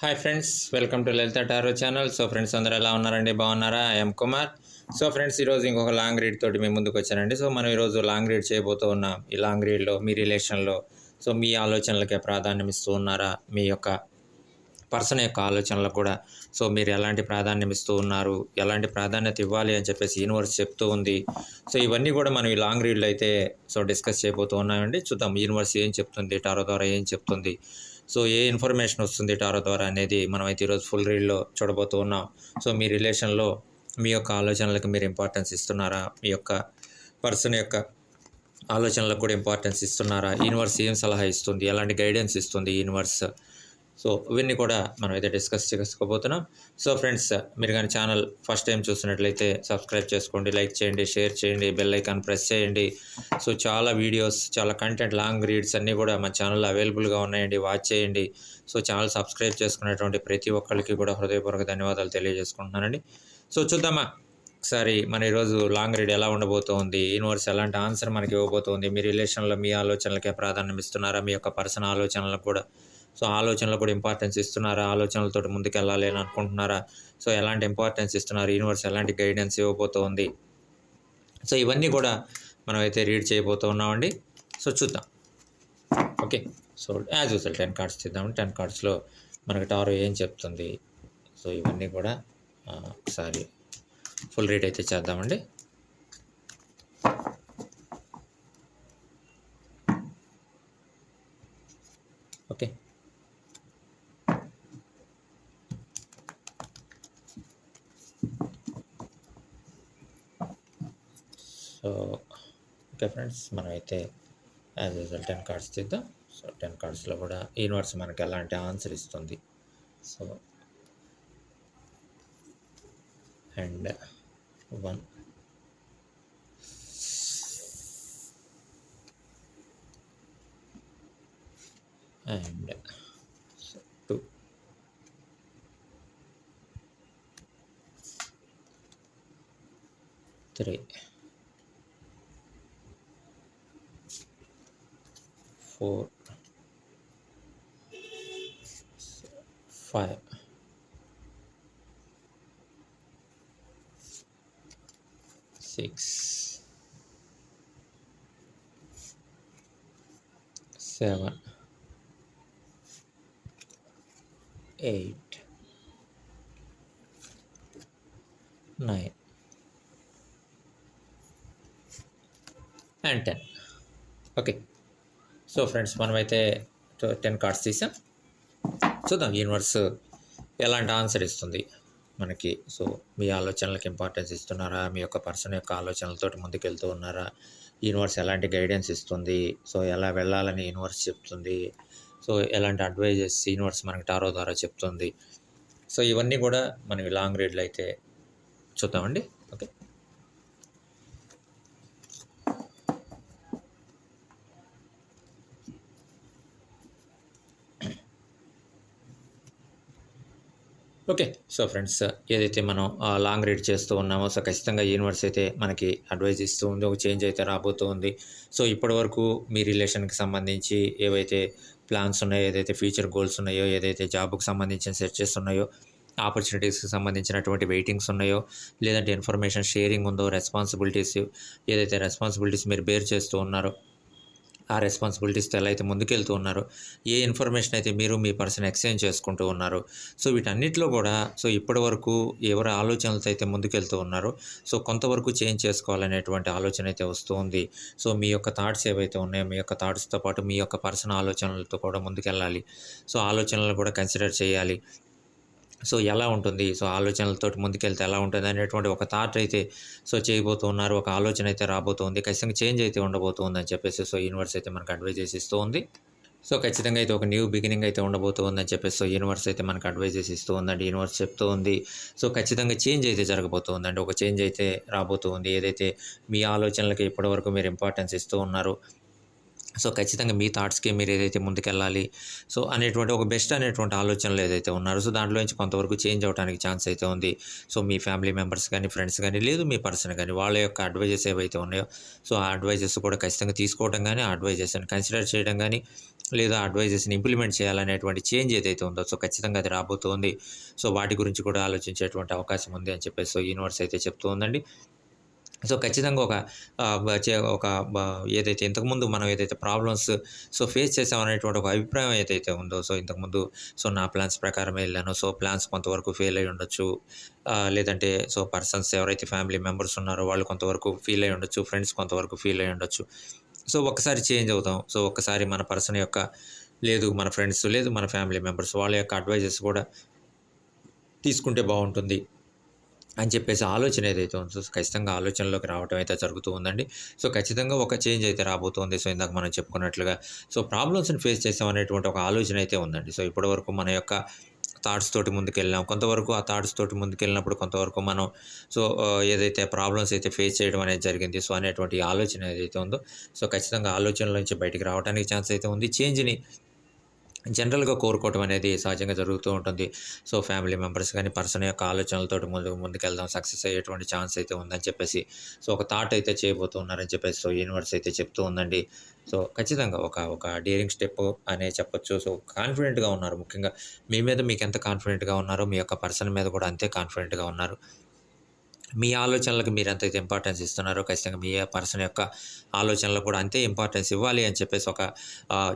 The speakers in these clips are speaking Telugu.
Hi friends welcome to Lalitha tarot channel so friends అందరూ ఎలా ఉన్నారండి? బాగున్నారా? ఐఎమ్ కుమార్ సో ఫ్రెండ్స్ ఈరోజు ఇంకొక లాంగ్ రీడ్ తోటి మేము ముందుకు వచ్చానండి. సో మనం ఈరోజు లాంగ్ రీడ్ చేయబోతూ ఉన్నాం. ఈ లాంగ్ రీడ్లో మీ రిలేషన్లో సో మీ ఆలోచనలకే ప్రాధాన్యం ఇస్తూ ఉన్నారా? మీ యొక్క పర్సన్ యొక్క ఆలోచనలకు కూడా. సో మీరు ఎలాంటి ప్రాధాన్యం ఇస్తూ ఉన్నారు? ఎలాంటి ప్రాధాన్యత ఇవ్వాలి అని చెప్పేసి యూనివర్స్ చెప్తూ ఉంది. సో ఇవన్నీ కూడా మనం ఈ లాంగ్ రీడ్లో అయితే సో డిస్కస్ చేయబోతూ ఉన్నామండి. చూద్దాం యూనివర్స్ ఏం చెప్తుంది? టారో ద్వారా ఏం చెప్తుంది? సో ఏ ఇన్ఫర్మేషన్ వస్తుంది టారో ద్వారా అనేది మనమైతే ఈరోజు ఫుల్ రీడ్లో చూడబోతూ ఉన్నాం. సో మీ రిలేషన్లో మీ యొక్క ఆలోచనలకు మీరు ఇంపార్టెన్స్ ఇస్తున్నారా? మీ యొక్క పర్సన్ యొక్క ఆలోచనలకు కూడా ఇంపార్టెన్స్ ఇస్తున్నారా? యూనివర్స్ ఏం సలహా ఇస్తుంది? ఎలాంటి గైడెన్స్ ఇస్తుంది యూనివర్స్ సో ఇవన్నీ కూడా మనం అయితే డిస్కస్ చేసుకోబోతున్నాం. సో ఫ్రెండ్స్ మీరు కానీ ఛానల్ ఫస్ట్ టైం చూసినట్లయితే సబ్స్క్రైబ్ చేసుకోండి లైక్ చేయండి షేర్ చేయండి బెల్ ఐకాన్ ప్రెస్ చేయండి. సో చాలా వీడియోస్ చాలా కంటెంట్ లాంగ్ రీడ్స్ అన్నీ కూడా మన ఛానల్లో అవైలబుల్గా ఉన్నాయండి. వాచ్ చేయండి. సో ఛానల్ సబ్స్క్రైబ్ చేసుకున్నటువంటి ప్రతి ఒక్కరికి కూడా హృదయపూర్వక ధన్యవాదాలు తెలియజేసుకుంటున్నానండి. సో చూద్దామా? ఒకసారి మన ఈరోజు లాంగ్ రీడ్ ఎలా ఉండబోతోంది? యూనివర్స్ ఎలాంటి ఆన్సర్ మనకి ఇవ్వబోతోంది? మీ రిలేషన్లో మీ ఆలోచనలకే ప్రాధాన్యం ఇస్తున్నారా? మీ యొక్క పర్సనల్ ఆలోచనలకు కూడా సో ఆలోచనలు కూడా ఇంపార్టెన్స్ ఇస్తున్నారా? ఆలోచనలతో ముందుకు వెళ్ళాలి అని అనుకుంటున్నారా? సో ఎలాంటి ఇంపార్టెన్స్ ఇస్తున్నారు? యూనివర్స్ ఎలాంటి గైడెన్స్ ఇవ్వబోతోంది? సో ఇవన్నీ కూడా మనం అయితే రీడ్ చేయబోతూ ఉన్నామండి. సో చూద్దాం. Okay so as usual ten cards చూద్దాం టెన్ కార్డ్స్లో మనకి టారో ఏం చెప్తుంది? సో ఇవన్నీ కూడా ఒకసారి ఫుల్ రీడ్ అయితే చేద్దామండి. ఓకే సో ఓకే ఫ్రెండ్స్ మనమైతే యాజ్ యూజువల్ టెన్ కార్డ్స్ తీద్దాం. సో టెన్ కార్డ్స్లో కూడా యూనివర్స్ మనకి ఎలాంటి ఆన్సర్ ఇస్తుంది. So and one. And two. Three. four, five. Six, seven, eight, nine, and ten. Okay. So friends మనమైతే టెన్ కార్డ్స్ తీసాం. చూద్దాం యూనివర్స్ ఎలాంటి ఆన్సర్ ఇస్తుంది మనకి. సో మీ ఆలోచనలకు ఇంపార్టెన్స్ ఇస్తున్నారా? మీ యొక్క పర్సన్ యొక్క ఆలోచనలతో ముందుకెళ్తూ ఉన్నారా? యూనివర్స్ ఎలాంటి గైడెన్స్ ఇస్తుంది? సో ఎలా వెళ్ళాలని యూనివర్స్ చెప్తుంది? సో ఎలాంటి అడ్వైజెస్ యూనివర్స్ మనకి టారో ద్వారా చెప్తుంది? సో ఇవన్నీ కూడా మనం లాంగ్ రీడ్లో అయితే చూద్దామండి. ఓకే. సో ఫ్రెండ్స్ ఏదైతే మనం లాంగ్ రీడ్ చేస్తూ ఉన్నామో సో ఖచ్చితంగా యూనివర్స్ అయితే మనకి అడ్వైజ్ ఇస్తూ ఉంది ఒక చేంజ్ అయితే రాబోతూ ఉంది. సో ఇప్పటివరకు మీ రిలేషన్కి సంబంధించి ఏవైతే ప్లాన్స్ ఉన్నాయో ఏదైతే ఫ్యూచర్ గోల్స్ ఉన్నాయో ఏదైతే జాబ్కి సంబంధించిన సెర్చెస్ ఉన్నాయో ఆపర్చునిటీస్కి సంబంధించినటువంటి వెయిటింగ్స్ ఉన్నాయో లేదంటే ఇన్ఫర్మేషన్ షేరింగ్ ఉందో రెస్పాన్సిబిలిటీస్ ఏదైతే రెస్పాన్సిబిలిటీస్ మీరు బేర్ చేస్తూ ఉన్నారో ఆ రెస్పాన్సిబిలిటీస్తో ఎలా అయితే ముందుకెళ్తూ ఉన్నారో ఏ ఇన్ఫర్మేషన్ అయితే మీరు మీ పర్సన్ ఎక్స్చేంజ్ చేసుకుంటూ ఉన్నారు సో వీటన్నిటిలో కూడా సో ఇప్పటి వరకు ఎవరి ఆలోచనలతో అయితే ముందుకెళ్తూ ఉన్నారో సో కొంతవరకు చేంజ్ చేసుకోవాలనేటువంటి ఆలోచన అయితే వస్తుంది సో మీ యొక్క థాట్స్ ఏవైతే ఉన్నాయో మీ యొక్క థాట్స్తో పాటు మీ యొక్క పర్సన్ ఆలోచనలతో కూడా ముందుకెళ్ళాలి. సో ఆలోచనలు కూడా కన్సిడర్ చేయాలి. సో ఎలా ఉంటుంది? సో ఆలోచనలతో ముందుకెళ్తే ఎలా ఉంటుంది? అనేటువంటి ఒక థాట్ అయితే సో చేయబోతూ ఉన్నారు. ఒక ఆలోచన అయితే రాబోతుంది. ఖచ్చితంగా చేంజ్ అయితే ఉండబోతుంది అని చెప్పేసి సో యూనివర్స్ అయితే మనకు అడ్వైజ్ చేసి ఇస్తూ ఉంది సో ఖచ్చితంగా అయితే ఒక న్యూ బిగినింగ్ అయితే ఉండబోతుంది అని చెప్పేసి సో యూనివర్స్ అయితే మనకు అడ్వైజ్ చేసి ఇస్తూ ఉందండి యూనివర్స్ చెప్తూ ఉంది సో ఖచ్చితంగా చేంజ్ అయితే జరగబోతుందండి. ఒక చేంజ్ అయితే రాబోతుంది. ఏదైతే మీ ఆలోచనలకి ఇప్పటివరకు మీరు ఇంపార్టెన్స్ ఇస్తూ ఉన్నారో సో ఖచ్చితంగా మీ థాట్స్కి మీరు ఏదైతే ముందుకెళ్ళాలి సో అనేటువంటి ఒక బెస్ట్ అనేటువంటి ఆలోచనలు ఏదైతే ఉన్నారో సో దాంట్లో నుంచి కొంతవరకు చేంజ్ అవడానికి ఛాన్స్ అయితే ఉంది. సో మీ ఫ్యామిలీ మెంబర్స్ కానీ ఫ్రెండ్స్ కానీ లేదు మీ పర్సన్ కానీ వాళ్ళ యొక్క అడ్వైజెస్ ఏవైతే ఉన్నాయో సో ఆ అడ్వైజెస్ కూడా ఖచ్చితంగా తీసుకోవడం కానీ ఆ అడ్వైజెస్ని కన్సిడర్ చేయడం కానీ లేదా అడ్వైజెస్ని ఇంప్లిమెంట్ చేయాలనేటువంటి చేంజ్ ఏదైతే ఉందో సో ఖచ్చితంగా అది రాబోతోంది. సో వాటి గురించి కూడా ఆలోచించేటువంటి అవకాశం ఉంది అని చెప్పేసి సో యూనివర్స్ అయితే చెప్తూ ఉందండి. సో ఖచ్చితంగా ఒక చే- ఒక ఏదైతే ఇంతకుముందు మనం ఏదైతే ప్రాబ్లమ్స్ సో ఫేస్ చేసామనేటువంటి ఒక అభిప్రాయం ఏదైతే ఉందో సో ఇంతకుముందు సో నా ప్లాన్స్ ప్రకారం వెళ్ళాను. సో ప్లాన్స్ కొంతవరకు ఫెయిల్ అయి ఉండొచ్చు. లేదంటే సో పర్సన్స్ ఎవరైతే ఫ్యామిలీ మెంబర్స్ ఉన్నారో వాళ్ళు కొంతవరకు ఫీల్ అయి ఉండొచ్చు. ఫ్రెండ్స్ కొంతవరకు ఫీల్ అయి ఉండొచ్చు. సో ఒక్కసారి చేంజ్ అవుతాం. సో ఒక్కసారి మన పర్సన్ యొక్క లేదు మన ఫ్రెండ్స్ లేదు మన ఫ్యామిలీ మెంబర్స్ వాళ్ళ యొక్క అడ్వైజెస్ కూడా తీసుకుంటే బాగుంటుంది. అని చెప్పేసి ఆలోచన ఏదైతే ఉందో సో ఖచ్చితంగా ఆలోచనలోకి రావడం అయితే జరుగుతూ ఉందండి. సో ఖచ్చితంగా ఒక చేంజ్ అయితే రాబోతుంది. సో ఇందాక మనం చెప్పుకున్నట్లుగా సో ప్రాబ్లమ్స్ని ఫేస్ చేసామనేటువంటి ఒక ఆలోచన అయితే ఉందండి. సో ఇప్పటివరకు మన యొక్క థాట్స్ తోటి ముందుకెళ్ళాం కొంతవరకు ఆ థాట్స్ తోటి ముందుకెళ్ళినప్పుడు కొంతవరకు మనం సో ఏదైతే ప్రాబ్లమ్స్ అయితే ఫేస్ చేయడం అనేది జరిగింది సో అనేటువంటి ఆలోచన ఏదైతే ఉందో సో ఖచ్చితంగా ఆలోచనల నుంచి బయటికి రావడానికి ఛాన్స్ అయితే ఉంది. చేంజ్ని జనరల్గా కోరుకోవటం అనేది సహజంగా జరుగుతూ ఉంటుంది. సో ఫ్యామిలీ మెంబర్స్ కానీ పర్సన్ యొక్క ఆలోచనలతో ముందు ముందుకెళ్దాం సక్సెస్ అయ్యేటువంటి ఛాన్స్ అయితే ఉందని చెప్పేసి సో ఒక థాట్ అయితే చేయబోతున్నారని చెప్పేసి సో యూనివర్స్ అయితే చెప్తూ ఉందండి. సో ఖచ్చితంగా ఒక ఒక డేరింగ్ స్టెప్ అనే చెప్పొచ్చు. సో కాన్ఫిడెంట్గా ఉన్నారు ముఖ్యంగా. మీ మీద మీకు ఎంత కాన్ఫిడెంట్గా ఉన్నారో మీ యొక్క పర్సన్ మీద కూడా అంతే కాన్ఫిడెంట్గా ఉన్నారు. మీ ఆలోచనలకు మీరు ఎంతైతే ఇంపార్టెన్స్ ఇస్తున్నారో ఖచ్చితంగా మీ పర్సన్ యొక్క ఆలోచనలకు కూడా అంతే ఇంపార్టెన్స్ ఇవ్వాలి అని చెప్పేసి ఒక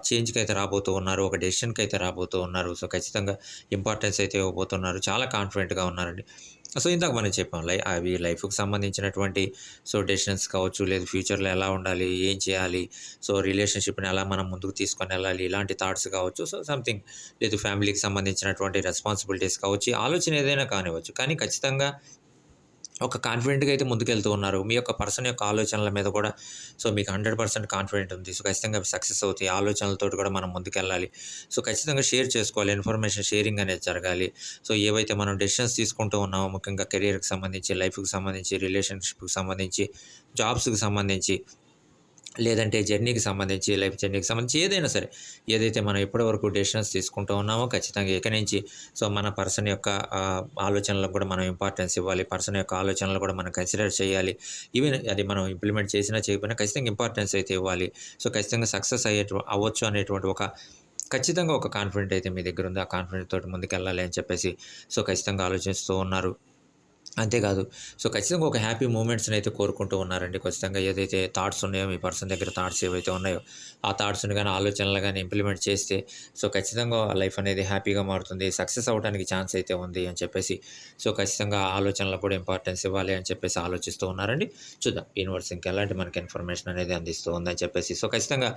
చేంజ్కి అయితే రాబోతూ ఉన్నారు ఒక డెసిషన్కి అయితే రాబోతూ ఉన్నారు. సో ఖచ్చితంగా ఇంపార్టెన్స్ అయితే ఇవ్వబోతున్నారు. చాలా కాన్ఫిడెంట్గా ఉన్నారండి. సో ఇందాక మనం చెప్పాం లై అవి లైఫ్కి సంబంధించినటువంటి సో డెసిషన్స్ కావచ్చు లేదు ఫ్యూచర్లో ఎలా ఉండాలి ఏం చేయాలి సో రిలేషన్షిప్ని ఎలా మనం ముందుకు తీసుకొని వెళ్ళాలి ఇలాంటి థాట్స్ కావచ్చు సో సంథింగ్ లేదు ఫ్యామిలీకి సంబంధించినటువంటి రెస్పాన్సిబిలిటీస్ కావచ్చు ఆలోచన ఏదైనా కానివ్వచ్చు. కానీ ఖచ్చితంగా ఒక కాన్ఫిడెంట్గా అయితే ముందుకెళ్తూ ఉన్నారు. మీ యొక్క పర్సన్ యొక్క ఆలోచనల మీద కూడా. సో మీకు హండ్రెడ్ పర్సెంట్ కాన్ఫిడెంట్ ఉంది. సో ఖచ్చితంగా సక్సెస్ అవుతాయి. ఆలోచనలతో కూడా మనం ముందుకెళ్ళాలి. సో ఖచ్చితంగా షేర్ చేసుకోవాలి. ఇన్ఫర్మేషన్ షేరింగ్ అనేది జరగాలి. సో ఏవైతే మనం డెసిషన్స్ తీసుకుంటూ ఉన్నామో ముఖ్యంగా కెరీర్కి సంబంధించి లైఫ్కి సంబంధించి రిలేషన్షిప్కి సంబంధించి జాబ్స్కి సంబంధించి లేదంటే జర్నీకి సంబంధించి లైఫ్ జర్నీకి సంబంధించి ఏదైనా సరే ఏదైతే మనం ఇప్పటివరకు డెసిషన్స్ తీసుకుంటూ ఉన్నామో ఖచ్చితంగా ఇక నుంచి సో మన పర్సన్ యొక్క ఆలోచనలకు కూడా మనం ఇంపార్టెన్స్ ఇవ్వాలి. పర్సన్ యొక్క ఆలోచనలు కూడా మనం కన్సిడర్ చేయాలి. ఈవెన్ అది మనం ఇంప్లిమెంట్ చేసినా చేయకపోయినా ఖచ్చితంగా ఇంపార్టెన్స్ అయితే ఇవ్వాలి. సో ఖచ్చితంగా సక్సెస్ అయ్యే అవ్వచ్చు అనేటువంటి ఒక ఖచ్చితంగా ఒక కాన్ఫిడెంట్ అయితే మీ దగ్గర ఉంది. ఆ కాన్ఫిడెంట్ తోటి ముందుకెళ్ళాలి అని చెప్పేసి సో ఖచ్చితంగా ఆలోచిస్తూ ఉన్నారు. అంతేకాదు. సో ఖచ్చితంగా ఒక హ్యాపీ మూమెంట్స్ని అయితే కోరుకుంటూ ఉన్నారండి. ఖచ్చితంగా ఏదైతే థాట్స్ ఉన్నాయో మీ పర్సన్ దగ్గర థాట్స్ ఏవైతే ఉన్నాయో ఆ థాట్స్ని కానీ ఆలోచనలు కానీ ఇంప్లిమెంట్ చేస్తే సో ఖచ్చితంగా లైఫ్ అనేది హ్యాపీగా మారుతుంది. సక్సెస్ అవడానికి ఛాన్స్ అయితే ఉంది అని చెప్పేసి సో ఖచ్చితంగా ఆ కూడా ఇంపార్టెన్స్ ఇవ్వాలి అని చెప్పేసి ఆలోచిస్తూ ఉన్నారండి. చూద్దాం యూనివర్స్ ఇంకెలాంటి మనకి ఇన్ఫర్మేషన్ అనేది అందిస్తూ ఉందని చెప్పేసి సో ఖచ్చితంగా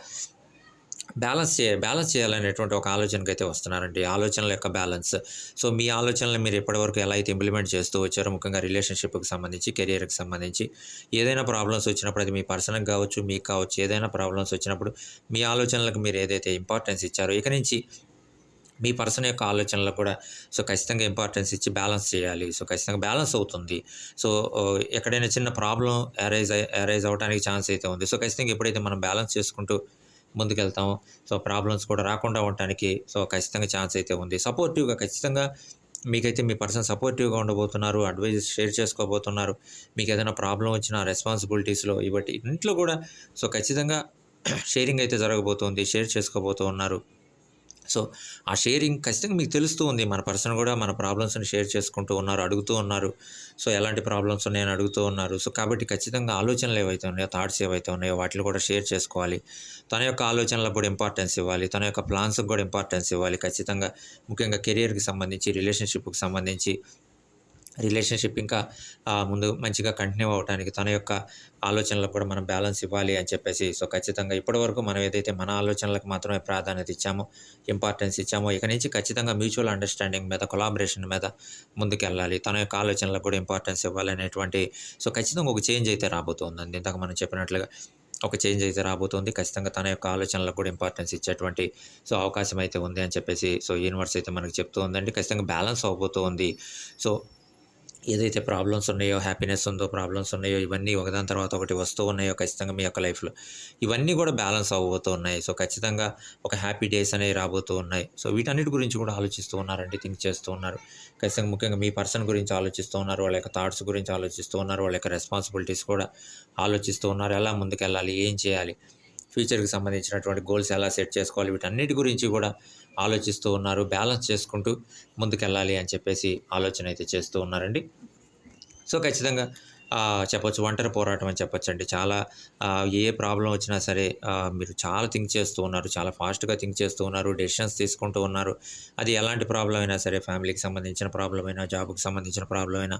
బ్యాలెన్స్ చే బ్యాలెన్స్ చేయాలనేటువంటి ఒక ఆలోచనకి అయితే వస్తున్నారండి. ఆలోచనల యొక్క బ్యాలెన్స్. సో మీ ఆలోచనలు మీరు ఎప్పటివరకు ఎలా అయితే ఇంప్లిమెంట్ చేస్తూ వచ్చారో ముఖ్యంగా రిలేషన్షిప్కి సంబంధించి కెరియర్కి సంబంధించి ఏదైనా ప్రాబ్లమ్స్ వచ్చినప్పుడు అది మీ పర్సన్కి కావచ్చు మీకు కావచ్చు ఏదైనా ప్రాబ్లమ్స్ వచ్చినప్పుడు మీ ఆలోచనలకు మీరు ఏదైతే ఇంపార్టెన్స్ ఇచ్చారో ఇక నుంచి మీ పర్సన్ యొక్క ఆలోచనలకు కూడా సో ఖచ్చితంగా ఇంపార్టెన్స్ ఇచ్చి బ్యాలెన్స్ చేయాలి. సో ఖచ్చితంగా బ్యాలెన్స్ అవుతుంది. సో ఎక్కడైనా చిన్న ప్రాబ్లం అరైజ్ అరైజ్ అవడానికి ఛాన్స్ అయితే ఉంది. సో ఖచ్చితంగా ఎప్పుడైతే మనం బ్యాలెన్స్ చేసుకుంటూ ముందుకెళ్తాం సో ప్రాబ్లమ్స్ కూడా రాకుండా ఉండటానికి సో ఖచ్చితంగా ఛాన్స్ అయితే ఉంది. సపోర్టివ్గా ఖచ్చితంగా మీకైతే మీ పర్సన్ సపోర్టివ్గా ఉండబోతున్నారు అడ్వైజెస్ షేర్ చేసుకోబోతున్నారు. మీకు ఏదైనా ప్రాబ్లం వచ్చినా రెస్పాన్సిబిలిటీస్లో ఇవటి ఇంట్లో కూడా సో ఖచ్చితంగా షేరింగ్ అయితే జరగబోతుంది షేర్ చేసుకోబోతూ ఉన్నారు సో ఆ షేరింగ్ ఖచ్చితంగా మీకు తెలుస్తూ ఉంది. మన పర్సన్ కూడా మన ప్రాబ్లమ్స్ని షేర్ చేసుకుంటూ ఉన్నారు అడుగుతూ ఉన్నారు. సో ఎలాంటి ప్రాబ్లమ్స్ ఉన్నాయని అడుగుతూ ఉన్నారు. సో కాబట్టి ఖచ్చితంగా ఆలోచనలు ఏవైతే ఉన్నాయో థాట్స్ ఏవైతే ఉన్నాయో వాటిని కూడా షేర్ చేసుకోవాలి. తన యొక్క ఆలోచనలకు కూడా ఇంపార్టెన్స్ ఇవ్వాలి. తన యొక్క ప్లాన్స్కి కూడా ఇంపార్టెన్స్ ఇవ్వాలి. ఖచ్చితంగా ముఖ్యంగా కెరియర్కి సంబంధించి రిలేషన్షిప్కి సంబంధించి రిలేషన్షిప్ ఇంకా ముందు మంచిగా కంటిన్యూ అవ్వడానికి తన యొక్క ఆలోచనలకు కూడా మనం బ్యాలెన్స్ ఇవ్వాలి అని చెప్పేసి సో ఖచ్చితంగా ఇప్పటివరకు మనం ఏదైతే మన ఆలోచనలకు మాత్రమే ప్రాధాన్యత ఇచ్చామో ఇంపార్టెన్స్ ఇచ్చామో ఇక నుంచి ఖచ్చితంగా మ్యూచువల్ అండర్స్టాండింగ్ మీద కొలాబరేషన్ మీద ముందుకెళ్ళాలి. తన యొక్క ఆలోచనలకు కూడా ఇంపార్టెన్స్ ఇవ్వాలి అనేటువంటి సో ఖచ్చితంగా ఒక చేంజ్ అయితే రాబోతుందండి. ఇంతకు మనం చెప్పినట్లుగా ఒక చేంజ్ అయితే రాబోతుంది. ఖచ్చితంగా తన యొక్క ఆలోచనలకు కూడా ఇంపార్టెన్స్ ఇచ్చేటువంటి సో అవకాశం అయితే ఉంది అని చెప్పేసి సో యూనివర్స్ అయితే మనకు చెప్తూ ఉందండి. ఖచ్చితంగా బ్యాలెన్స్ అవబోతూ ఉంది సో ఏదైతే ప్రాబ్లమ్స్ ఉన్నాయో హ్యాపీనెస్ ఉందో ప్రాబ్లమ్స్ ఉన్నాయో ఇవన్నీ ఒకదాని తర్వాత ఒకటి వస్తూ ఉన్నాయో ఖచ్చితంగా మీ యొక్క లైఫ్లో ఇవన్నీ కూడా బ్యాలెన్స్ అవ్వబోతూ ఉన్నాయి. సో ఖచ్చితంగా ఒక హ్యాపీ డేస్ అనేవి రాబోతూ ఉన్నాయి. సో వీటన్నిటి గురించి కూడా ఆలోచిస్తూ ఉన్నారండి థింక్ చేస్తూ ఉన్నారు. ఖచ్చితంగా ముఖ్యంగా మీ పర్సన్ గురించి ఆలోచిస్తూ ఉన్నారు వాళ్ళ యొక్క థాట్స్ గురించి ఆలోచిస్తూ ఉన్నారు వాళ్ళ యొక్క రెస్పాన్సిబిలిటీస్ కూడా ఆలోచిస్తూ ఉన్నారు. ఎలా ముందుకెళ్ళాలి ఏం చేయాలి ఫ్యూచర్కి సంబంధించినటువంటి గోల్స్ ఎలా సెట్ చేసుకోవాలి వీటన్నిటి గురించి కూడా ఆలోచిస్తూ ఉన్నారు. బ్యాలెన్స్ చేసుకుంటూ ముందుకెళ్ళాలి అని చెప్పేసి ఆలోచన అయితే చేస్తూ ఉన్నారండి. సో ఖచ్చితంగా ఆ, చెప్పొచ్చు ఒంటరి పోరాటం అని చెప్పొచ్చు అండి చాలా ఏ ప్రాబ్లం వచ్చినా సరే మీరు చాలా థింక్ చేస్తూ ఉన్నారు చాలా ఫాస్ట్గా థింక్ చేస్తూ ఉన్నారు డెసిషన్స్ తీసుకుంటూ ఉన్నారు. అది ఎలాంటి ప్రాబ్లం అయినా సరే ఫ్యామిలీకి సంబంధించిన ప్రాబ్లం అయినా జాబ్కి సంబంధించిన ప్రాబ్లం అయినా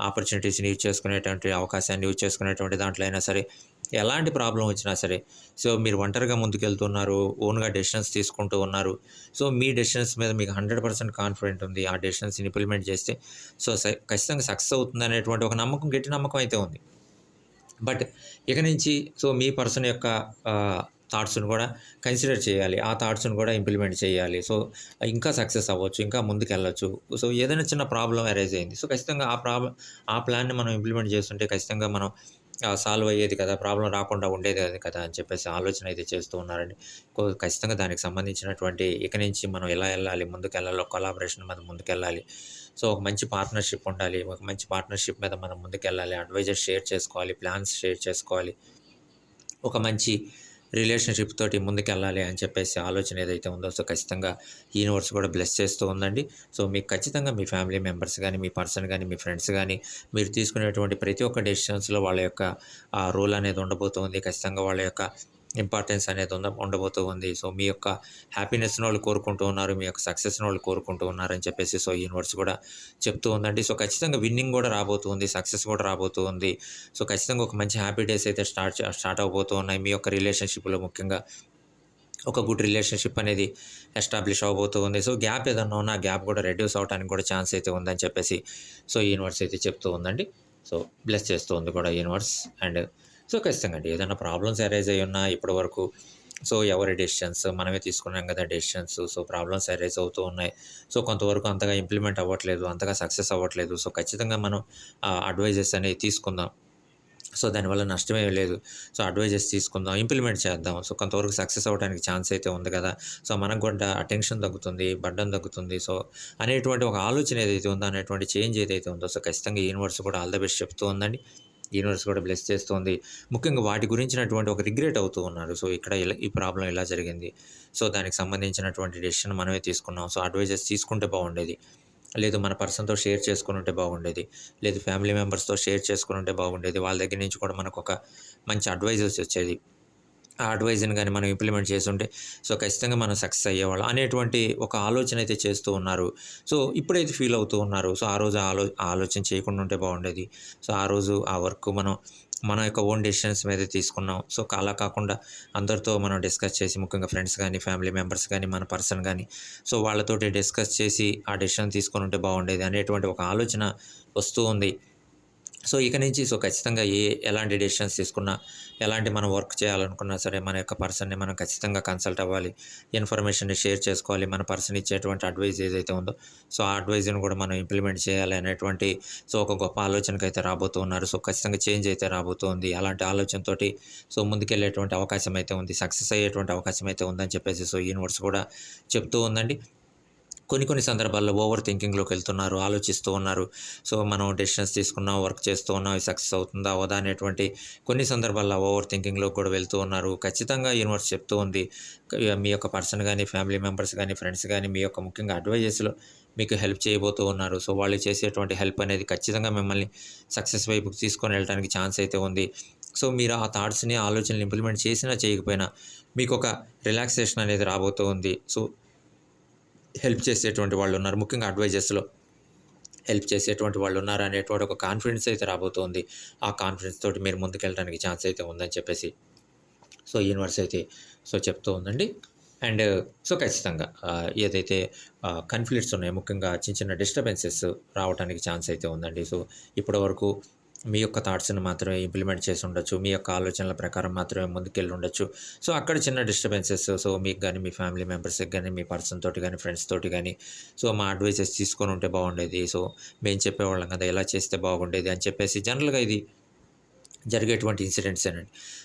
ఆపర్చునిటీస్ని యూజ్ చేసుకునేటువంటి అవకాశాన్ని యూజ్ చేసుకునేటువంటి దాంట్లో అయినా సరే ఎలాంటి ప్రాబ్లం వచ్చినా సరే సో మీరు ఒంటరిగా ముందుకెళ్తున్నారు ఓన్గా డెసిషన్స్ తీసుకుంటూ ఉన్నారు. సో మీ డెసిషన్స్ మీద మీకు హండ్రెడ్ పర్సెంట్ కాన్ఫిడెంట్ ఉంది ఆ డెసిషన్స్ ఇంప్లిమెంట్ చేస్తే సో స- ఖచ్చితంగా సక్సెస్ అవుతుంది అనేటువంటి ఒక నమ్మకం గట్టి నమ్మకం అయితే ఉంది. బట్ ఇక నుంచి సో మీ పర్సన్ యొక్క థాట్స్ని కూడా కన్సిడర్ చేయాలి ఆ థాట్స్ని కూడా ఇంప్లిమెంట్ చేయాలి. సో ఇంకా సక్సెస్ అవ్వచ్చు ఇంకా ముందుకు వెళ్ళొచ్చు సో ఏదైనా చిన్న ప్రాబ్లం అరైజ్ అయింది. సో ఖచ్చితంగా ఆ ప్రాబ్లం ఆ ప్లాన్ని మనం ఇంప్లిమెంట్ చేస్తుంటే ఖచ్చితంగా మనం సాల్వ్ అయ్యేది కదా ప్రాబ్లం రాకుండా ఉండేది కదా అని చెప్పేసి ఆలోచన అయితే చేస్తూ ఉన్నారండి. ఖచ్చితంగా దానికి సంబంధించినటువంటి ఇక నుంచి మనం ఎలా వెళ్ళాలి ముందుకు వెళ్ళాలి కొలాబరేషన్ మీద ముందుకు వెళ్ళాలి సో ఒక మంచి పార్ట్నర్షిప్ ఉండాలి ఒక మంచి పార్ట్నర్షిప్ మీద మనం ముందుకెళ్ళాలి అడ్వైజర్ షేర్ చేసుకోవాలి ప్లాన్స్ షేర్ చేసుకోవాలి. ఒక మంచి రిలేషన్షిప్ తోటి ముందుకెళ్ళాలి అని చెప్పేసి ఆలోచన ఏదైతే ఉందో సో ఖచ్చితంగా యూనివర్స్ కూడా బ్లెస్ చేస్తూ ఉందండి. సో మీకు ఖచ్చితంగా మీ ఫ్యామిలీ మెంబర్స్ కానీ మీ పర్సన్ కానీ మీ ఫ్రెండ్స్ కానీ మీరు తీసుకునేటువంటి ప్రతి ఒక్క డెసిషన్స్లో వాళ్ళ యొక్క ఆ రోల్ అనేది ఉండబోతుంది ఖచ్చితంగా వాళ్ళ యొక్క ఇంపార్టెన్స్ అనేది ఉంద ఉండబోతూ ఉంది. సో మీ యొక్క హ్యాపీనెస్ని వాళ్ళు కోరుకుంటూ ఉన్నారు మీ యొక్క సక్సెస్ని వాళ్ళు కోరుకుంటూ ఉన్నారని చెప్పేసి సో యూనివర్స్ కూడా చెప్తూ ఉందండి. సో ఖచ్చితంగా విన్నింగ్ కూడా రాబోతుంది సక్సెస్ కూడా రాబోతూ ఉంది. సో ఖచ్చితంగా ఒక మంచి హ్యాపీ డేస్ అయితే స్టార్ట్ స్టార్ట్ అవబోతూ ఉన్నాయి. మీ యొక్క రిలేషన్షిప్లో ముఖ్యంగా ఒక గుడ్ రిలేషన్షిప్ అనేది ఎస్టాబ్లిష్ అవబోతూ ఉంది. సో గ్యాప్ ఏదన్నా ఉన్నా గ్యాప్ కూడా రెడ్యూస్ అవడానికి కూడా ఛాన్స్ అయితే ఉందని చెప్పేసి సో యూనివర్స్ అయితే చెప్తూ ఉందండి. సో బ్లెస్ చేస్తూ ఉంది కూడా యూనివర్స్ అండ్ సో ఖచ్చితంగా అండి. ఏదైనా ప్రాబ్లమ్స్ అరైజ్ అయి ఉన్నా ఇప్పటి వరకు సో ఎవరి డెసిషన్స్ మనమే తీసుకున్నాం కదా డెసిషన్స్ సో ప్రాబ్లమ్స్ అరైజ్ అవుతూ ఉన్నాయి. సో కొంతవరకు అంతగా ఇంప్లిమెంట్ అవ్వట్లేదు అంతగా సక్సెస్ అవ్వట్లేదు. సో ఖచ్చితంగా మనం అడ్వైజెస్ అనేవి తీసుకుందాం. సో దానివల్ల నష్టమే లేదు. సో అడ్వైజెస్ తీసుకుందాం ఇంప్లిమెంట్ చేద్దాం. సో కొంతవరకు సక్సెస్ అవ్వడానికి ఛాన్స్ అయితే ఉంది కదా. సో మనకు కూడా అటెన్షన్ తగ్గుతుంది బడ్డం తగ్గుతుంది. సో అనేటువంటి ఒక ఆలోచన ఏదైతే ఉందో అనేటువంటి చేంజ్ ఏదైతే ఉందో సో ఖచ్చితంగా యూనివర్స్ కూడా ఆల్ ద బెస్ట్ చెప్తూ ఉందండి. యూనివర్స్ కూడా బ్లెస్ చేస్తుంది. ముఖ్యంగా వాటి గురించినటువంటి ఒక రిగ్రెట్ అవుతూ ఉన్నారు. సో ఇక్కడ ఇలా ఈ ప్రాబ్లం ఇలా జరిగింది. సో దానికి సంబంధించినటువంటి డెసిషన్ మనమే తీసుకున్నాం. సో అడ్వైజెస్ తీసుకుంటే బాగుండేది. లేదు మన పర్సన్తో షేర్ చేసుకుని ఉంటే బాగుండేది. లేదు ఫ్యామిలీ మెంబర్స్తో షేర్ చేసుకుని ఉంటే బాగుండేది. వాళ్ళ దగ్గర నుంచి కూడా మనకు ఒక మంచి అడ్వైజెస్ వచ్చేది. అడ్వైజ్ని కానీ మనం ఇంప్లిమెంట్ చేస్తుంటే సో ఖచ్చితంగా మనం సక్సెస్ అయ్యేవాళ్ళం అనేటువంటి ఒక ఆలోచన అయితే చేస్తూ ఉన్నారు. సో ఇప్పుడైతే ఫీల్ అవుతూ ఉన్నారు. సో ఆ రోజు ఆలో ఆలోచన చేయకుండా ఉంటే బాగుండేది. సో ఆ రోజు ఆ వర్క్ మనం మన యొక్క ఓన్ డెసిషన్స్ మీద తీసుకున్నాం. సో అలా కాకుండా అందరితో మనం డిస్కస్ చేసి ముఖ్యంగా ఫ్రెండ్స్ కానీ ఫ్యామిలీ మెంబర్స్ కానీ మన పర్సన్ కానీ సో వాళ్ళతోటి డిస్కస్ చేసి ఆ డెసిషన్ తీసుకొని ఉంటే బాగుండేది అనేటువంటి ఒక ఆలోచన వస్తూ ఉంది. సో ఇక నుంచి సో ఖచ్చితంగా ఏ ఎలాంటి డెసిషన్స్ తీసుకున్నా ఎలాంటి మనం వర్క్ చేయాలనుకున్నా సరే మన యొక్క పర్సన్ని మనం ఖచ్చితంగా కన్సల్ట్ అవ్వాలి. ఇన్ఫర్మేషన్ని షేర్ చేసుకోవాలి. మన పర్సన్ ఇచ్చేటువంటి అడ్వైజ్ ఏదైతే ఉందో సో ఆ అడ్వైజ్ని కూడా మనం ఇంప్లిమెంట్ చేయాలి అనేటువంటి సో ఒక గొప్ప ఆలోచనకు అయితే రాబోతూ ఉన్నారు. సో ఖచ్చితంగా చేంజ్ అయితే రాబోతుంది. అలాంటి ఆలోచనతోటి సో ముందుకెళ్ళేటువంటి అవకాశం అయితే ఉంది. సక్సెస్ అయ్యేటువంటి అవకాశం అయితే ఉందని చెప్పేసి సో యూనివర్స్ కూడా చెప్తూ ఉందండి. కొన్ని కొన్ని సందర్భాల్లో ఓవర్ థింకింగ్లోకి వెళ్తున్నారు ఆలోచిస్తూ ఉన్నారు. సో మనం డెసిషన్స్ తీసుకున్నాం వర్క్ చేస్తూ ఉన్నాం సక్సెస్ అవుతుందా అవదా అనేటువంటి కొన్ని సందర్భాల్లో ఓవర్ థింకింగ్లో కూడా వెళ్తూ ఉన్నారు. ఖచ్చితంగా యూనివర్స్ చెప్తూ ఉంది మీ యొక్క పర్సన్ కానీ ఫ్యామిలీ మెంబర్స్ కానీ ఫ్రెండ్స్ కానీ మీ యొక్క ముఖ్యంగా అడ్వైజెస్లో మీకు హెల్ప్ చేయబోతూ ఉన్నారు. సో వాళ్ళు చేసేటువంటి హెల్ప్ అనేది ఖచ్చితంగా మిమ్మల్ని సక్సెస్ వైపు తీసుకొని వెళ్ళడానికి ఛాన్స్ అయితే ఉంది. సో మీరు ఆ థాట్స్ని ఆలోచనలు ఇంప్లిమెంట్ చేసినా చేయకపోయినా మీకు ఒక రిలాక్సేషన్ అనేది రాబోతూ ఉంది. సో హెల్ప్ చేసేటువంటి వాళ్ళు ఉన్నారు ముఖ్యంగా అడ్వైజర్స్లో హెల్ప్ చేసేటువంటి వాళ్ళు ఉన్నారు అనేటువంటి ఒక కాన్ఫిడెన్స్ అయితే రాబోతోంది. ఆ కాన్ఫిడెన్స్ తోటి మీరు ముందుకెళ్ళడానికి ఛాన్స్ అయితే ఉందని చెప్పేసి సో యూనివర్స్ అయితే సో చెప్తూ ఉందండి. అండ్ సో ఖచ్చితంగా ఏదైతే కన్ఫ్లిక్ట్స్ ఉన్నాయో ముఖ్యంగా చిన్న చిన్న డిస్టర్బెన్సెస్ రావడానికి ఛాన్స్ అయితే ఉందండి. సో ఇప్పటి వరకు మీ యొక్క థాట్స్ని మాత్రమే ఇంప్లిమెంట్ చేసి ఉండొచ్చు. మీ యొక్క ఆలోచనల ప్రకారం మాత్రమే ముందుకెళ్ళి ఉండొచ్చు. సో అక్కడ చిన్న డిస్టర్బెన్సెస్ సో మీకు కానీ మీ ఫ్యామిలీ మెంబర్స్కి కానీ మీ పర్సన్ తోటి కానీ ఫ్రెండ్స్ తోటి కానీ సో మా అడ్వైజెస్ తీసుకొని ఉంటే బాగుండేది. సో మేము చెప్పేవాళ్ళం కదా ఇలా చేస్తే బాగుండేది అని చెప్పేసి జనరల్గా ఇది జరిగేటువంటి ఇన్సిడెంట్స్ అండి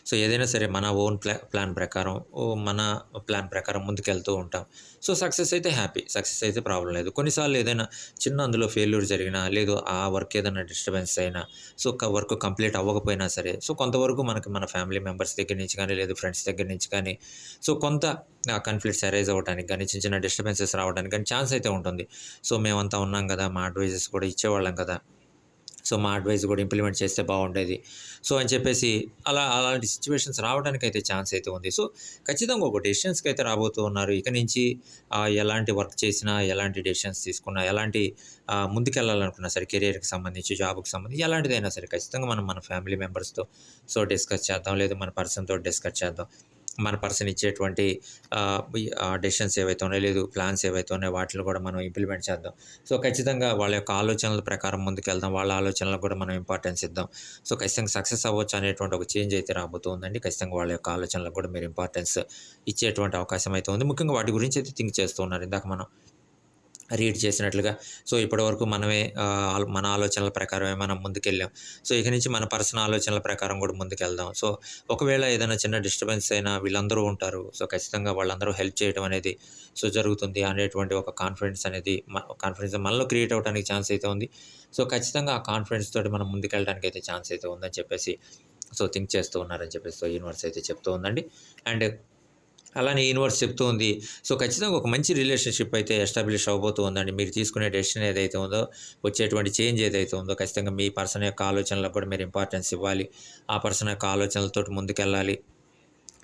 సో ఏదైనా సరే మన ఓన్ ప్లా ప్లాన్ ప్రకారం ఓ మన ప్లాన్ ప్రకారం ముందుకెళ్తూ ఉంటాం. సో సక్సెస్ అయితే హ్యాపీ సక్సెస్ అయితే ప్రాబ్లం లేదు. కొన్నిసార్లు ఏదైనా చిన్న అందులో ఫెయిల్యూర్ జరిగినా లేదు ఆ వర్క్ ఏదైనా డిస్టర్బెన్స్ అయినా సో వర్క్ కంప్లీట్ అవ్వకపోయినా సరే సో కొంతవరకు మనకి మన ఫ్యామిలీ మెంబర్స్ దగ్గర నుంచి కానీ లేదు ఫ్రెండ్స్ దగ్గర నుంచి కానీ సో కొంత కన్ఫ్లిక్ట్స్ అరైజ్ అవ్వడానికి కానీ చిన్న చిన్న డిస్టర్బెన్సెస్ రావడానికి కానీ ఛాన్స్ అయితే ఉంటుంది. సో మేమంతా ఉన్నాం కదా మా అడ్వైజెస్ కూడా ఇచ్చేవాళ్ళం కదా. సో మా అడ్వైస్ కూడా ఇంప్లిమెంట్ చేస్తే బాగుండేది. సో అని చెప్పేసి అలా అలాంటి సిచ్యువేషన్స్ రావడానికి అయితే ఛాన్స్ అయితే ఉంది. సో ఖచ్చితంగా ఒక డెసిషన్స్కి అయితే రాబోతూ ఉన్నారు. ఇక నుంచి ఎలాంటి వర్క్ చేసినా ఎలాంటి డెసిషన్స్ తీసుకున్నా ఎలాంటి ముందుకెళ్ళాలనుకున్నా సరే కెరియర్కి సంబంధించి జాబ్కి సంబంధించి ఎలాంటిదైనా సరే ఖచ్చితంగా మనం మన ఫ్యామిలీ మెంబర్స్తో సో డిస్కస్ చేద్దాం. లేదు మన పర్సన్తో డిస్కస్ చేద్దాం. మన పర్సన్ ఇచ్చేటువంటి డెసిషన్స్ ఏవైతే ఉన్నాయో లేదు ప్లాన్స్ ఏవైతే ఉన్నాయో వాటిని కూడా మనం ఇంప్లిమెంట్ చేద్దాం. సో ఖచ్చితంగా వాళ్ళ యొక్క ఆలోచనల ప్రకారం ముందుకెళ్దాం. వాళ్ళ ఆలోచనలకు కూడా మనం ఇంపార్టెన్స్ ఇద్దాం. సో ఖచ్చితంగా సక్సెస్ అవ్వచ్చు అనేటువంటి ఒక చేంజ్ అయితే రాబోతుందండి. ఖచ్చితంగా వాళ్ళ యొక్క ఆలోచనలకు కూడా మీరు ఇంపార్టెన్స్ ఇచ్చేటువంటి అవకాశం అయితే ఉంది. ముఖ్యంగా వాటి గురించి అయితే థింక్ చేస్తూ ఉన్నారు. ఇందాక మనం రీడ్ చేసినట్లుగా. సో ఇప్పటివరకు మనమే మన ఆలోచనల ప్రకారమే మనం ముందుకెళ్ళాం. సో ఇక నుంచి మన పర్సనల్ ఆలోచనల ప్రకారం కూడా ముందుకెళ్దాం. సో ఒకవేళ ఏదైనా చిన్న డిస్టర్బెన్స్ అయినా వీళ్ళందరూ ఉంటారు. సో ఖచ్చితంగా వాళ్ళందరూ హెల్ప్ చేయడం అనేది సో జరుగుతుంది అనేటువంటి ఒక కాన్ఫిడెన్స్ అనేది కాన్ఫిడెన్స్ మనలో క్రియేట్ అవడానికి ఛాన్స్ అయితే ఉంది. సో ఖచ్చితంగా ఆ కాన్ఫిడెన్స్ తోటి మనం ముందుకెళ్ళడానికి అయితే ఛాన్స్ అయితే ఉందని చెప్పేసి సో థింక్ చేస్తూ ఉన్నారని చెప్పేసి సో యూనివర్స్ అయితే చెప్తూ ఉందండి. అండ్ అలానే యూనివర్స్ చెప్తూ ఉంది. సో ఖచ్చితంగా ఒక మంచి రిలేషన్షిప్ అయితే ఎస్టాబ్లిష్ అవబోతూ ఉందండి. మీరు తీసుకునే డెసిషన్ ఏదైతే ఉందో వచ్చేటువంటి చేంజ్ ఏదైతే ఉందో ఖచ్చితంగా మీ పర్సన్ యొక్క ఆలోచనలకు కూడా మీరు ఇంపార్టెన్స్ ఇవ్వాలి. ఆ పర్సన్ యొక్క ఆలోచనలతో ముందుకెళ్ళాలి.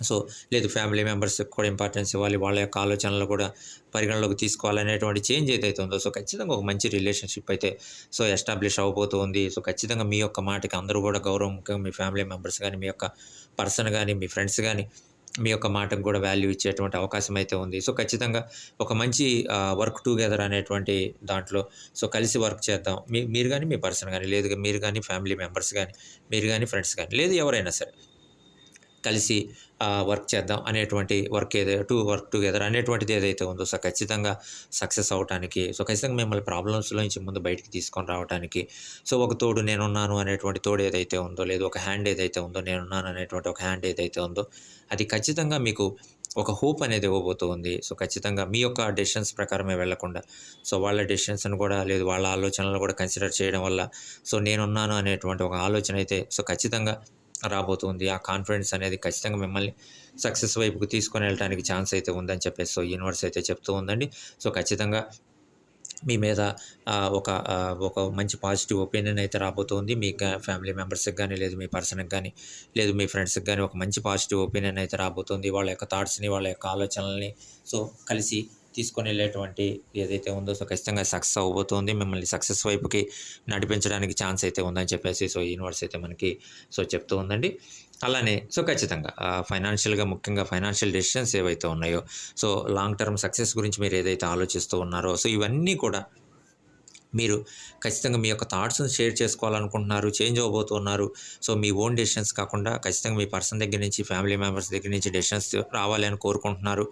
సో లేదు ఫ్యామిలీ మెంబర్స్కి కూడా ఇంపార్టెన్స్ ఇవ్వాలి. వాళ్ళ యొక్క ఆలోచనలు కూడా పరిగణలోకి తీసుకోవాలనేటువంటి చేంజ్ ఏదైతే ఉందో సో ఖచ్చితంగా ఒక మంచి రిలేషన్షిప్ అయితే సో ఎస్టాబ్లిష్ అవబోతుంది సో ఖచ్చితంగా మీ యొక్క మాటకి అందరూ కూడా గౌరవంగా మీ ఫ్యామిలీ మెంబర్స్ కానీ మీ యొక్క పర్సన్ కానీ మీ ఫ్రెండ్స్ కానీ మీ యొక్క మాటకు కూడా వాల్యూ ఇచ్చేటువంటి అవకాశం అయితే ఉంది. సో ఖచ్చితంగా ఒక మంచి వర్క్ టుగెదర్ అనేటువంటి దాంట్లో సో కలిసి వర్క్ చేద్దాం. మీ మీరు కానీ మీ పర్సన్ కానీ లేదు మీరు కానీ ఫ్యామిలీ మెంబర్స్ కానీ మీరు కానీ ఫ్రెండ్స్ కానీ లేదు ఎవరైనా సరే కలిసి వర్క్ చేద్దాం అనేటువంటి వర్క్ ఏదో టు వర్క్ టుగెదర్ అనేటువంటిది ఏదైతే ఉందో సో ఖచ్చితంగా సక్సెస్ అవడానికి సో ఖచ్చితంగా మిమ్మల్ని ప్రాబ్లమ్స్లో నుంచి ముందు బయటికి తీసుకొని రావడానికి సో ఒక తోడు నేనున్నాను అనేటువంటి తోడు ఏదైతే ఉందో లేదు ఒక హ్యాండ్ ఏదైతే ఉందో నేనున్నాను అనేటువంటి ఒక హ్యాండ్ ఏదైతే ఉందో అది ఖచ్చితంగా మీకు ఒక హోప్ అనేది ఇవ్వబోతూ ఉంది. సో ఖచ్చితంగా మీ యొక్క డెసిషన్స్ ప్రకారమే వెళ్ళకుండా సో వాళ్ళ డెసిషన్స్ని కూడా లేదు వాళ్ళ ఆలోచనలు కూడా కన్సిడర్ చేయడం వల్ల సో నేనున్నాను అనేటువంటి ఒక ఆలోచన అయితే సో ఖచ్చితంగా రాబోతుంది. ఆ కాన్ఫిడెన్స్ అనేది ఖచ్చితంగా మిమ్మల్ని సక్సెస్ వైపుకు తీసుకొని వెళ్ళడానికి ఛాన్స్ అయితే ఉందని చెప్పేసి సో యూనివర్స్ అయితే చెప్తూ ఉందండి. సో ఖచ్చితంగా మీ మీద ఒక ఒక మంచి పాజిటివ్ ఒపీనియన్ అయితే రాబోతుంది. మీ ఫ్యామిలీ మెంబర్స్కి కానీ లేదు మీ పర్సన్కి కానీ లేదు మీ ఫ్రెండ్స్కి కానీ ఒక మంచి పాజిటివ్ ఒపీనియన్ అయితే రాబోతుంది. వాళ్ళ యొక్క థాట్స్ని వాళ్ళ యొక్క ఆలోచనల్ని సో కలిసి తీసుకొని వెళ్ళేటువంటి ఏదైతే ఉందో సో ఖచ్చితంగా సక్సెస్ అవ్వబోతుంది. మిమ్మల్ని సక్సెస్ వైపుకి నడిపించడానికి ఛాన్స్ అయితే ఉందని చెప్పేసి సో యూనివర్స్ అయితే మనకి సో చెప్తూ ఉందండి. అలానే సో ఖచ్చితంగా ఫైనాన్షియల్గా ముఖ్యంగా ఫైనాన్షియల్ డెసిషన్స్ ఏవైతే ఉన్నాయో సో లాంగ్ టర్మ్ సక్సెస్ గురించి మీరు ఏదైతే ఆలోచిస్తూ ఉన్నారో సో ఇవన్నీ కూడా మీరు ఖచ్చితంగా మీ యొక్క థాట్స్ని షేర్ చేసుకోవాలనుకుంటున్నారు చేంజ్ అవ్వబోతున్నారు సో మీ ఓన్ డెసిషన్స్ కాకుండా ఖచ్చితంగా మీ పర్సన్ దగ్గర నుంచి ఫ్యామిలీ మెంబర్స్ దగ్గర నుంచి డెసిషన్స్ రావాలి అని కోరుకుంటున్నారు.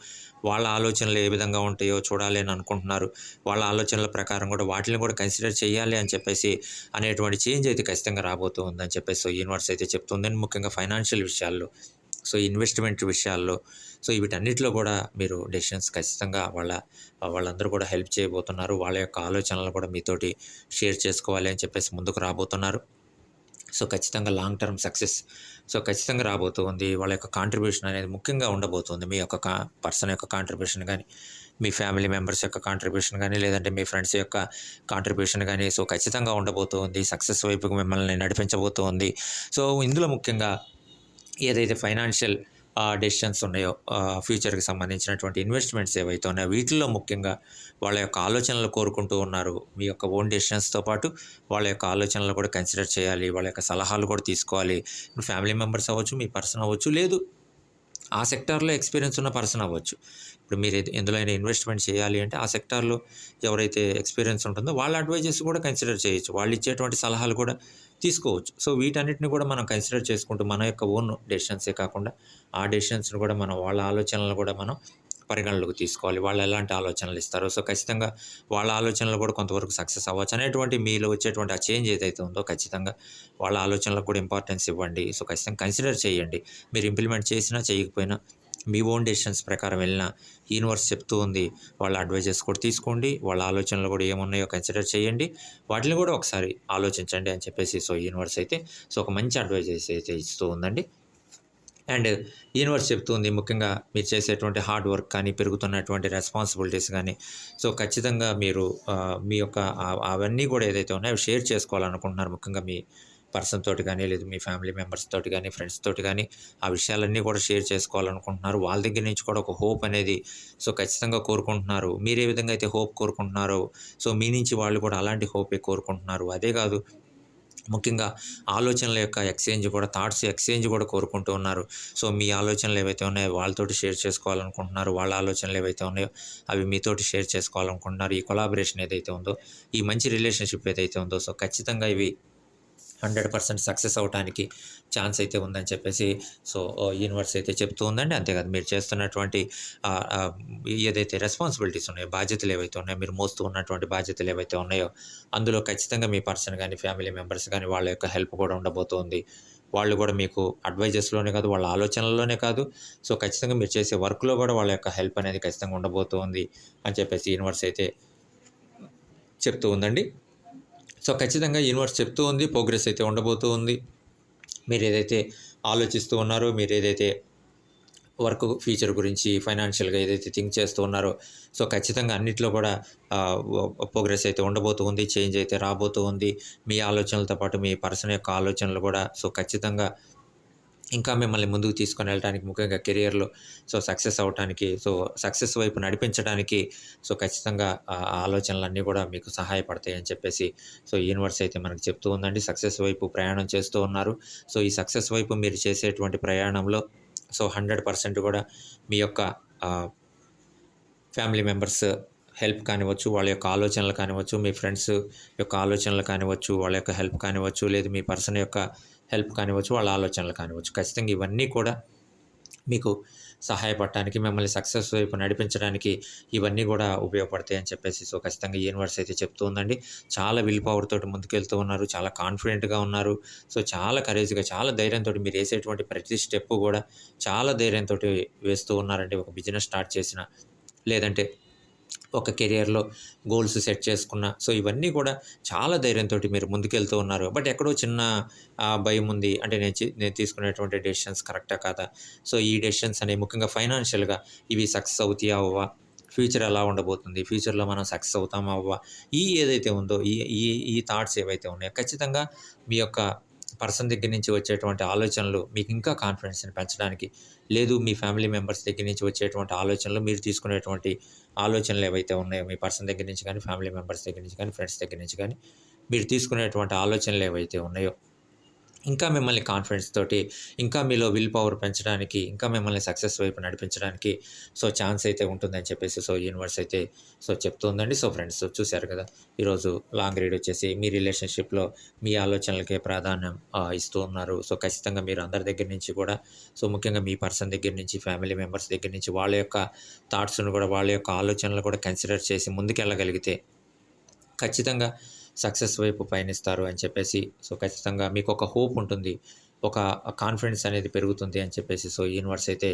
వాళ్ళ ఆలోచనలు ఏ విధంగా ఉంటాయో చూడాలి అని అనుకుంటున్నారు. వాళ్ళ ఆలోచనల ప్రకారం కూడా వాటిని కూడా కన్సిడర్ చేయాలి అని చెప్పేసి అనేటువంటి చేంజ్ అయితే ఖచ్చితంగా రాబోతుందని చెప్పేసి సో యూనివర్స్ అయితే చెప్తుందని ముఖ్యంగా ఫైనాన్షియల్ విషయాల్లో సో ఇన్వెస్ట్మెంట్ విషయాల్లో సో వీటన్నిటిలో కూడా మీరు డెసిషన్స్ ఖచ్చితంగా వాళ్ళ వాళ్ళందరూ కూడా హెల్ప్ చేయబోతున్నారు. వాళ్ళ యొక్క ఆలోచనలు కూడా మీతోటి షేర్ చేసుకోవాలి అని చెప్పేసి ముందుకు రాబోతున్నారు. సో ఖచ్చితంగా లాంగ్ టర్మ్ సక్సెస్ సో ఖచ్చితంగా రాబోతుంది. వాళ్ళ యొక్క కాంట్రిబ్యూషన్ అనేది ముఖ్యంగా ఉండబోతుంది. మీ యొక్క పర్సన్ యొక్క కాంట్రిబ్యూషన్ కానీ మీ ఫ్యామిలీ మెంబర్స్ యొక్క కాంట్రిబ్యూషన్ కానీ లేదంటే మీ ఫ్రెండ్స్ యొక్క కాంట్రిబ్యూషన్ కానీ సో ఖచ్చితంగా ఉండబోతుంది. సక్సెస్ వైపుకు మిమ్మల్ని నడిపించబోతోంది. సో ఇందులో ముఖ్యంగా ఏదైతే ఫైనాన్షియల్ డెసిషన్స్ ఉన్నాయో ఫ్యూచర్కి సంబంధించినటువంటి ఇన్వెస్ట్మెంట్స్ ఏవైతే ఉన్నాయో వీటిల్లో ముఖ్యంగా వాళ్ళ యొక్క ఆలోచనలు కోరుకుంటూ ఉన్నారు. మీ యొక్క ఓన్ డెసిషన్స్తో పాటు వాళ్ళ యొక్క ఆలోచనలు కూడా కన్సిడర్ చేయాలి. వాళ్ళ యొక్క సలహాలు కూడా తీసుకోవాలి. ఫ్యామిలీ మెంబర్స్ అవ్వచ్చు మీ పర్సన్ అవ్వచ్చు లేదు ఆ సెక్టార్లో ఎక్స్పీరియన్స్ ఉన్న పర్సన్ అవ్వచ్చు. ఇప్పుడు మీరు ఎందులో అయినా ఇన్వెస్ట్మెంట్ చేయాలి అంటే ఆ సెక్టార్లో ఎవరైతే ఎక్స్పీరియన్స్ ఉంటుందో వాళ్ళ అడ్వైజెస్ కూడా కన్సిడర్ చేయొచ్చు. వాళ్ళు ఇచ్చేటువంటి సలహాలు కూడా తీసుకోవచ్చు. సో వీటన్నిటిని కూడా మనం కన్సిడర్ చేసుకుంటూ మన యొక్క ఓన్ డెసిషన్సే కాకుండా ఆ డెసిషన్స్ని కూడా మనం వాళ్ళ ఆలోచనలు కూడా మనం పరిగణలోకి తీసుకోవాలి. వాళ్ళు ఎలాంటి ఆలోచనలు ఇస్తారో? సో ఖచ్చితంగా వాళ్ళ ఆలోచనలు కూడా కొంతవరకు సక్సెస్ అవ్వచ్చు అనేటువంటి మీలో వచ్చేటువంటి ఆ చేంజ్ ఏదైతే ఉందో ఖచ్చితంగా వాళ్ళ ఆలోచనలకు కూడా ఇంపార్టెన్స్ ఇవ్వండి. సో ఖచ్చితంగా కన్సిడర్ చేయండి. మీరు ఇంప్లిమెంట్ చేసినా చేయకపోయినా మీ ఓన్ డెసిషన్స్ ప్రకారం వెళ్ళిన యూనివర్స్ చెప్తూ ఉంది. వాళ్ళ అడ్వైజెస్ కూడా తీసుకోండి. వాళ్ళ ఆలోచనలు కూడా ఏమున్నాయో కన్సిడర్ చేయండి. వాటిని కూడా ఒకసారి ఆలోచించండి అని చెప్పేసి సో యూనివర్స్ అయితే సో ఒక మంచి అడ్వైజెస్ అయితే ఇస్తూ ఉందండి. అండ్ యూనివర్స్ చెప్తుంది ముఖ్యంగా మీరు చేసేటువంటి హార్డ్ వర్క్ కానీ పెరుగుతున్నటువంటి రెస్పాన్సిబిలిటీస్ కానీ. సో ఖచ్చితంగా మీరు మీ యొక్క అవన్నీ కూడా ఏదైతే ఉన్నాయో అవి షేర్ చేసుకోవాలనుకుంటున్నారు ముఖ్యంగా మీ పర్సన్ తోటి కానీ లేదు మీ ఫ్యామిలీ మెంబర్స్ తోటి కానీ ఫ్రెండ్స్ తోటి కానీ ఆ విషయాలన్నీ కూడా షేర్ చేసుకోవాలనుకుంటున్నారు. వాళ్ళ దగ్గర నుంచి కూడా ఒక హోప్ అనేది సో ఖచ్చితంగా కోరుకుంటున్నారు. మీరు ఏ విధంగా అయితే హోప్ కోరుకుంటున్నారో సో మీ నుంచి వాళ్ళు కూడా అలాంటి హోపే కోరుకుంటున్నారు. అదే కాదు ముఖ్యంగా ఆలోచనల యొక్క ఎక్స్చేంజ్ కూడా థాట్స్ ఎక్స్చేంజ్ కూడా కోరుకుంటూ ఉన్నారు. సో మీ ఆలోచనలు ఏవైతే ఉన్నాయో వాళ్ళతోటి షేర్ చేసుకోవాలనుకుంటున్నారు వాళ్ళ ఆలోచనలు ఏవైతే ఉన్నాయో అవి మీతోటి షేర్ చేసుకోవాలనుకుంటున్నారు ఈ కొలాబరేషన్ ఏదైతే ఉందో ఈ మంచి రిలేషన్షిప్ ఏదైతే ఉందో సో ఖచ్చితంగా ఇవి హండ్రెడ్ పర్సెంట్ సక్సెస్ అవడానికి ఛాన్స్ అయితే ఉందని చెప్పేసి సో యూనివర్స్ అయితే చెప్తూ ఉందండి. అంతేకాదు మీరు చేస్తున్నటువంటి ఏదైతే రెస్పాన్సిబిలిటీస్ ఉన్నాయో బాధ్యతలు ఏవైతే ఉన్నాయో మీరు మోస్తూ ఉన్నటువంటి బాధ్యతలు ఏవైతే ఉన్నాయో అందులో ఖచ్చితంగా మీ పర్సన్ కానీ ఫ్యామిలీ మెంబర్స్ కానీ వాళ్ళ యొక్క హెల్ప్ కూడా ఉండబోతోంది. వాళ్ళు కూడా మీకు అడ్వైజెస్లోనే కాదు వాళ్ళ ఆలోచనల్లోనే కాదు. సో ఖచ్చితంగా మీరు చేసే వర్క్లో కూడా వాళ్ళ యొక్క హెల్ప్ అనేది ఖచ్చితంగా ఉండబోతోంది అని చెప్పేసి యూనివర్స్ అయితే చెప్తూ ఉందండి. సో ఖచ్చితంగా యూనివర్స్ చెప్తూ ఉంది ప్రోగ్రెస్ అయితే ఉండబోతూ ఉంది. మీరు ఏదైతే ఆలోచిస్తూ ఉన్నారో మీరు ఏదైతే వర్క్ ఫ్యూచర్ గురించి ఫైనాన్షియల్గా ఏదైతే థింక్ చేస్తూ ఉన్నారో సో ఖచ్చితంగా అన్నిట్లో కూడా ప్రోగ్రెస్ అయితే ఉండబోతూ ఉంది చేంజ్ అయితే రాబోతూ ఉంది. మీ ఆలోచనలతో పాటు మీ పర్సన్ యొక్క ఆలోచనలు కూడా సో ఖచ్చితంగా ఇంకా మిమ్మల్ని ముందుకు తీసుకొని వెళ్ళడానికి ముఖ్యంగా కెరియర్లో సో సక్సెస్ అవ్వటానికి సో సక్సెస్ వైపు నడిపించడానికి సో ఖచ్చితంగా ఆలోచనలన్నీ కూడా మీకు సహాయపడతాయి అని చెప్పేసి సో యూనివర్స్ అయితే మనకు చెప్తూ ఉందండి. సక్సెస్ వైపు ప్రయాణం చేస్తూ ఉన్నారు. సో ఈ సక్సెస్ వైపు మీరు చేసేటువంటి ప్రయాణంలో సో హండ్రెడ్ పర్సెంట్ కూడా మీ యొక్క ఫ్యామిలీ మెంబర్స్ హెల్ప్ కానివ్వచ్చు వాళ్ళ యొక్క ఆలోచనలు కానివచ్చు మీ ఫ్రెండ్స్ యొక్క ఆలోచనలు కానివ్వచ్చు వాళ్ళ యొక్క హెల్ప్ కానివ్వచ్చు లేదు మీ పర్సన్ యొక్క హెల్ప్ కానివ్వచ్చు వాళ్ళ ఆలోచనలు కానివ్వచ్చు. ఖచ్చితంగా ఇవన్నీ కూడా మీకు సహాయపడటానికి మిమ్మల్ని సక్సెస్ వైపు నడిపించడానికి ఇవన్నీ కూడా ఉపయోగపడతాయి అని చెప్పేసి సో ఖచ్చితంగా యూనివర్స్ అయితే చెప్తూ ఉందండి. చాలా విల్ పవర్ తోటి ముందుకెళ్తూ ఉన్నారు చాలా కాన్ఫిడెంట్గా ఉన్నారు. సో చాలా కరేజ్గా చాలా ధైర్యంతో మీరు వేసేటువంటి ప్రతి స్టెప్ కూడా చాలా ధైర్యంతో వేస్తూ ఉన్నారండి. ఒక బిజినెస్ స్టార్ట్ చేసిన లేదంటే ఒక కెరియర్లో గోల్స్ సెట్ చేసుకున్న. సో ఇవన్నీ కూడా చాలా ధైర్యంతో మీరు ముందుకెళ్తూ ఉన్నారు. బట్ ఎక్కడో చిన్న భయం ఉంది. అంటే నేను నేను తీసుకునేటువంటి డెసిషన్స్ కరెక్టా కాదా? సో ఈ డెసిషన్స్ అనేవి ముఖ్యంగా ఫైనాన్షియల్గా ఇవి సక్సెస్ అవుతాయా అవ్వా ఫ్యూచర్ ఎలా ఉండబోతుంది? ఫ్యూచర్లో మనం సక్సెస్ అవుతామా అవ్వా ఈ ఏదైతే ఉందో ఈ ఈ ఈ థాట్స్ ఏవైతే ఉన్నాయో ఖచ్చితంగా మీ యొక్క పర్సన్ దగ్గర నుంచి వచ్చేటువంటి ఆలోచనలు మీకు ఇంకా కాన్ఫిడెన్స్ని పెంచడానికి లేదు మీ ఫ్యామిలీ మెంబర్స్ దగ్గర నుంచి వచ్చేటువంటి ఆలోచనలు మీరు తీసుకునేటువంటి ఆలోచనలు ఏవైతే ఉన్నాయో మీ పర్సన్ దగ్గర నుంచి కానీ ఫ్యామిలీ మెంబర్స్ దగ్గర నుంచి కానీ ఫ్రెండ్స్ దగ్గర నుంచి కానీ మీరు తీసుకునేటువంటి ఆలోచనలు ఏవైతే ఉన్నాయో ఇంకా మిమ్మల్ని కాన్ఫిడెన్స్ తోటి ఇంకా మీలో విల్ పవర్ పెంచడానికి ఇంకా మిమ్మల్ని సక్సెస్ వైపు నడిపించడానికి సో ఛాన్స్ అయితే ఉంటుందని చెప్పేసి సో యూనివర్స్ అయితే సో చెప్తుందండి. సో ఫ్రెండ్స్ చూశారు కదా ఈరోజు లాంగ్ రీడ్ వచ్చేసి మీ రిలేషన్షిప్లో మీ ఆలోచనలకే ప్రాధాన్యం ఇస్తూ ఉన్నారు. సో ఖచ్చితంగా మీరు అందరి దగ్గర నుంచి కూడా సో ముఖ్యంగా మీ పర్సన్ దగ్గర నుంచి ఫ్యామిలీ మెంబర్స్ దగ్గర నుంచి వాళ్ళ యొక్క థాట్స్ను కూడా వాళ్ళ యొక్క ఆలోచనలు కూడా కన్సిడర్ చేసి ముందుకెళ్ళగలిగితే ఖచ్చితంగా సక్సెస్ వైపు పయనిస్తారు అని చెప్పేసి సో ఖచ్చితంగా మీకు ఒక హోప్ ఉంటుంది ఒక కాన్ఫిడెన్స్ అనేది పెరుగుతుంది అని చెప్పేసి సో యూనివర్స్ అయితే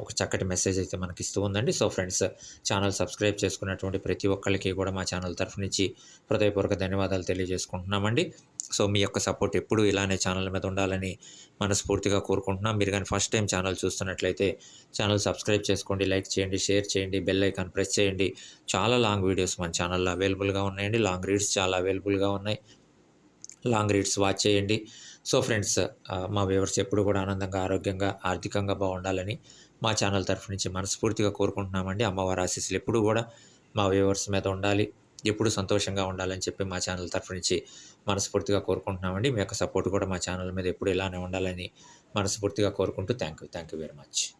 ఒక చక్కటి మెసేజ్ అయితే మనకి ఇస్తూ ఉందండి. సో ఫ్రెండ్స్ ఛానల్ సబ్స్క్రైబ్ చేసుకున్నటువంటి ప్రతి ఒక్కరికి కూడా మా ఛానల్ తరఫు నుంచి హృదయపూర్వక ధన్యవాదాలు తెలియజేసుకుంటున్నామండి. సో మీ యొక్క సపోర్ట్ ఎప్పుడు ఇలానే ఛానల్ మీద ఉండాలని మనస్ఫూర్తిగా కోరుకుంటున్నాం. మీరు కానీ ఫస్ట్ టైం ఛానల్ చూస్తున్నట్లయితే ఛానల్ సబ్స్క్రైబ్ చేసుకోండి లైక్ చేయండి షేర్ చేయండి బెల్ ఐకాన్ ప్రెస్ చేయండి. చాలా లాంగ్ వీడియోస్ మన ఛానల్లో అవైలబుల్గా ఉన్నాయండి. లాంగ్ రీడ్స్ చాలా అవైలబుల్గా ఉన్నాయి. లాంగ్ రీడ్స్ వాచ్ చేయండి. సో ఫ్రెండ్స్ మా వ్యూవర్స్ ఎప్పుడు కూడా ఆనందంగా ఆరోగ్యంగా ఆర్థికంగా బాగుండాలని మా ఛానల్ తరఫు నుంచి మనస్ఫూర్తిగా కోరుకుంటున్నామండి. అమ్మవారి ఆశీస్సులు ఎప్పుడు కూడా మా వ్యూవర్స్ మీద ఉండాలి. ఎప్పుడు సంతోషంగా ఉండాలని చెప్పి మా ఛానల్ తరఫు నుంచి మనస్ఫూర్తిగా కోరుకుంటున్నామండి. మీ యొక్క సపోర్ట్ కూడా మా ఛానల్ మీద ఎప్పుడు ఇలానే ఉండాలని మనస్ఫూర్తిగా కోరుకుంటూ thank you thank you very much.